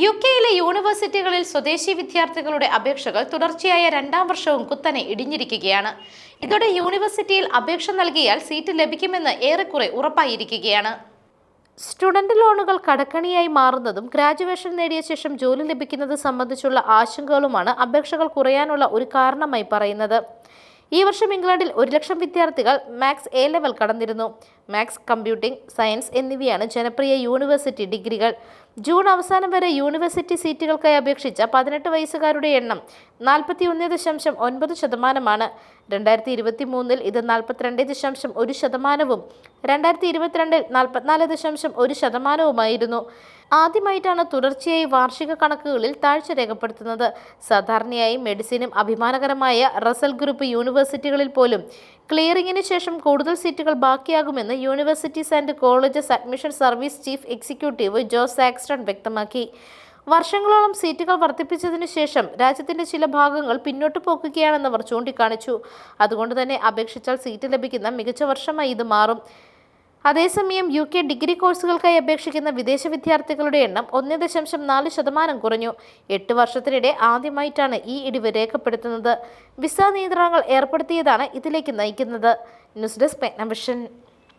U കെയിലെ യൂണിവേഴ്സിറ്റികളിൽ സ്വദേശി വിദ്യാർത്ഥികളുടെ അപേക്ഷകൾ തുടർച്ചയായ രണ്ടാം വർഷവും കുത്തനെ ഇടിഞ്ഞിരിക്കുകയാണ്. ഇതോടെ യൂണിവേഴ്സിറ്റിയിൽ അപേക്ഷ നൽകിയാൽ സീറ്റ് ലഭിക്കുമെന്ന് ഏറെക്കുറെ ഉറപ്പായിരിക്കുകയാണ്. സ്റ്റുഡന്റ് ലോണുകൾ കടക്കണിയായി മാറുന്നതും ഗ്രാജുവേഷൻ നേടിയ ശേഷം ജോലി ലഭിക്കുന്നത് സംബന്ധിച്ചുള്ള ആശങ്കകളുമാണ് അപേക്ഷകൾ കുറയാനുള്ള ഒരു കാരണമായി പറയുന്നത്. ഈ വർഷം ഇംഗ്ലണ്ടിൽ ഒരു ലക്ഷം വിദ്യാർത്ഥികൾ മാത്സ് എ ലെവൽ കടന്നിരുന്നു. മാത്സ് കമ്പ്യൂട്ടിംഗ് സയൻസ് എന്നിവയാണ് ജനപ്രിയ യൂണിവേഴ്സിറ്റി ഡിഗ്രികൾ. ജൂൺ അവസാനം വരെ യൂണിവേഴ്സിറ്റി സീറ്റുകൾക്കായി അപേക്ഷിച്ച പതിനെട്ട് വയസ്സുകാരുടെ എണ്ണം നാൽപ്പത്തി ഒന്ന് ദശാംശം ഒൻപത് ശതമാനമാണ്. രണ്ടായിരത്തി ഇരുപത്തി മൂന്നിൽ ഇത് നാൽപ്പത്തിരണ്ട് ദശാംശം ഒരു ശതമാനവും രണ്ടായിരത്തി ഇരുപത്തിരണ്ടിൽ നാൽപ്പത്തിനാല് ദശാംശം ഒരു ശതമാനവുമായിരുന്നു. ആദ്യമായിട്ടാണ് തുടർച്ചയായി വാർഷിക കണക്കുകളിൽ താഴ്ച രേഖപ്പെടുത്തുന്നത്. സാധാരണയായി മെഡിസിനും അഭിമാനകരമായ റസൽ ഗ്രൂപ്പ് യൂണിവേഴ്സിറ്റികളിൽ പോലും ക്ലിയറിംഗിന് ശേഷം കൂടുതൽ സീറ്റുകൾ ബാക്കിയാകുമെന്ന് universities and colleges admission service chief executive Jose Axton വ്യക്തമാക്കി. വർഷങ്ങളോളം സീറ്റുകൾ വർദ്ധിപ്പിച്ചതിനു ശേഷം രാജ്യത്തിന്റെ ചില ഭാഗങ്ങൾ പിന്നോട്ട് പോക്കുകയാണെന്ന് അവർ ചൂണ്ടിക്കാണിച്ചു. അതുകൊണ്ട് തന്നെ അപേക്ഷിച്ചാൽ സീറ്റ് ലഭിക്കുന്ന മികച്ച വർഷമായി ഇത് മാറും. അതേസമയം യു കെ ഡിഗ്രി കോഴ്സുകൾക്കായി അപേക്ഷിക്കുന്ന വിദേശ വിദ്യാർത്ഥികളുടെ എണ്ണം ഒന്ന് ദശാംശം നാല് ശതമാനം കുറഞ്ഞു. എട്ട് വർഷത്തിനിടെ ആദ്യമായിട്ടാണ് ഈ ഇടിവ് രേഖപ്പെടുത്തുന്നത്. വിസ നിയന്ത്രണങ്ങൾ ഏർപ്പെടുത്തിയതാണ് ഇതിലേക്ക് നയിക്കുന്നത്. News desk പെഗ്നവിഷൻ